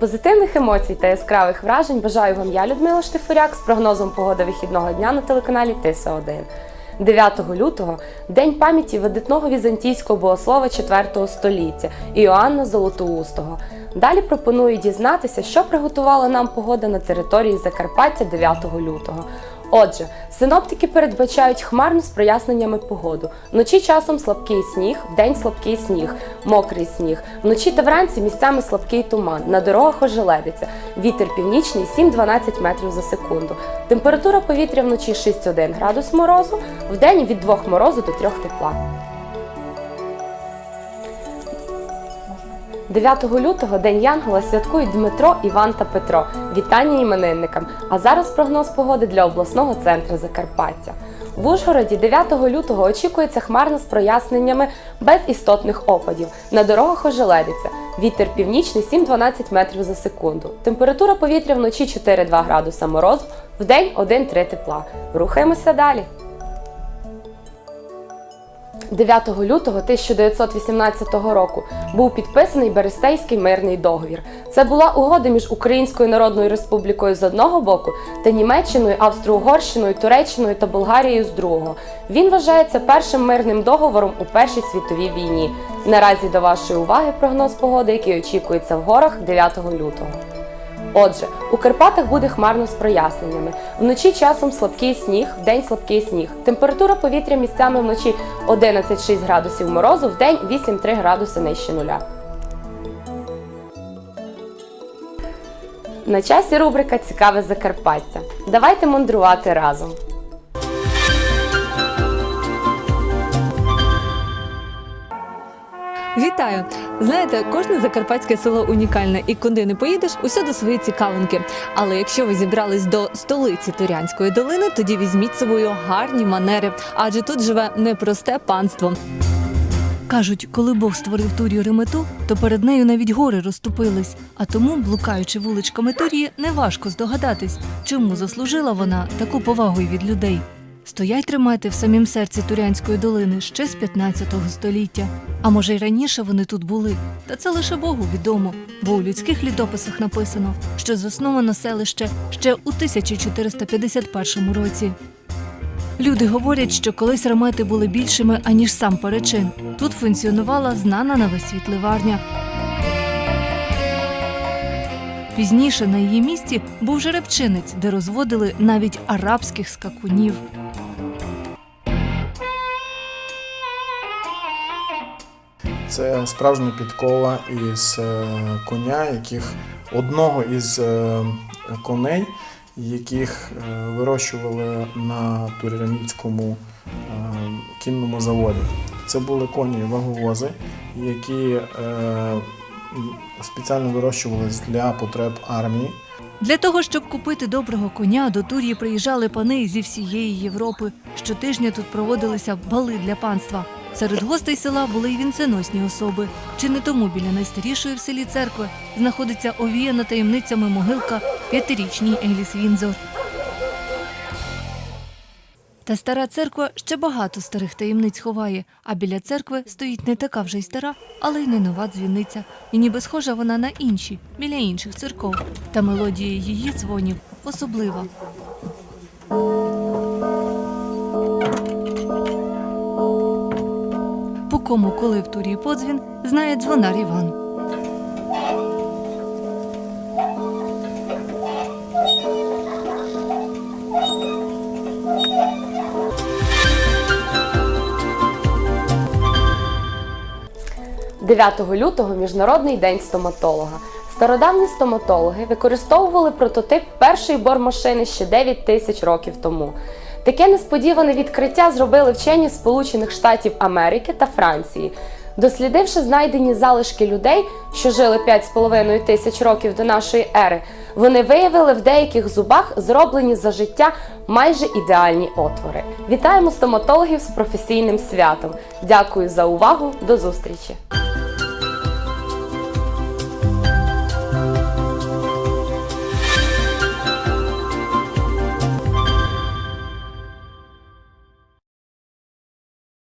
Позитивних емоцій та яскравих вражень бажаю вам я, Людмила Штифуряк, з прогнозом погоди вихідного дня на телеканалі Тиса 1 9 лютого день пам'яті видатного візантійського богослова IV століття Іоанна Золотоустого. Далі пропоную дізнатися, що приготувала нам погода на території Закарпаття 9 лютого. Отже, синоптики передбачають хмарну з проясненнями погоду. Вночі часом слабкий сніг, вдень слабкий сніг, мокрий сніг. Вночі та вранці місцями слабкий туман. На дорогах ожеледиться. Вітер північний 7-12 метрів за секунду. Температура повітря вночі 6-1 градус морозу, вдень від 2 морозу до 3 тепла. 9 лютого День Янгола святкують Дмитро, Іван та Петро. Вітання іменинникам. А зараз прогноз погоди для обласного центру Закарпаття. В Ужгороді 9 лютого очікується хмарно з проясненнями без істотних опадів. На дорогах ожеледиться. Вітер північний 7-12 метрів за секунду. Температура повітря вночі 4-2 градуса морозу, вдень 1-3 тепла. Рухаємося далі. 9 лютого 1918 року був підписаний Берестейський мирний договір. Це була угода між Українською Народною Республікою з одного боку та Німеччиною, Австро-Угорщиною, Туреччиною та Болгарією з другого. Він вважається першим мирним договором у Першій світовій війні. Наразі до вашої уваги прогноз погоди, який очікується в горах 9 лютого. Отже, у Карпатах буде хмарно з проясненнями. Вночі часом слабкий сніг, вдень слабкий сніг. Температура повітря місцями вночі 11,6 градусів морозу, вдень 8,3 градуси нижче нуля. На часі рубрика Цікаве Закарпаття. Давайте мандрувати разом. Вітаю! Знаєте, кожне закарпатське село унікальне, і куди не поїдеш, усюди свої цікавинки. Але якщо ви зібрались до столиці Турянської долини, тоді візьміть з собою гарні манери, адже тут живе непросте панство. Кажуть, коли Бог створив Турію Ремету, то перед нею навіть гори розступились. А тому, блукаючи вуличками Турії, неважко здогадатись, чому заслужила вона таку повагу від людей. Стоять тримати в самім серці Турянської долини ще з 15 століття. А може й раніше вони тут були. Та це лише Богу відомо, бо у людських літописах написано, що засновано селище ще у 1451 році. Люди говорять, що колись ремети були більшими, аніж сам перечин. Тут функціонувала знана на весь світ ливарня. Пізніше на її місці був жеребчинець, де розводили навіть арабських скакунів. Це справжня підкова із е, коня, яких одного із е, коней, яких е, вирощували на Туряміцькому кінному заводі. Це були коні ваговози, які спеціально вирощувалися для потреб армії. Для того, щоб купити доброго коня, до Турії приїжджали пани зі всієї Європи. Щотижня тут проводилися бали для панства. Серед гостей села були й вінценосні особи. Чи не тому біля найстарішої в селі церкви знаходиться овіяна таємницями могилка п'ятирічній Еліс Вінзор. Та стара церква ще багато старих таємниць ховає, а біля церкви стоїть не така вже й стара, але й не нова дзвіниця. І ніби схожа вона на інші, біля інших церков. Та мелодія її дзвонів особлива. По кому, коли в турі подзвін, знає дзвонар Іван. – 9 лютого Міжнародний день стоматолога. Стародавні стоматологи використовували прототип першої бормашини ще 9 тисяч років тому. Таке несподіване відкриття зробили вчені Сполучених Штатів Америки та Франції. Дослідивши знайдені залишки людей, що жили 5,5 тисяч років до нашої ери, вони виявили в деяких зубах зроблені за життя майже ідеальні отвори. Вітаємо стоматологів з професійним святом. Дякую за увагу. До зустрічі!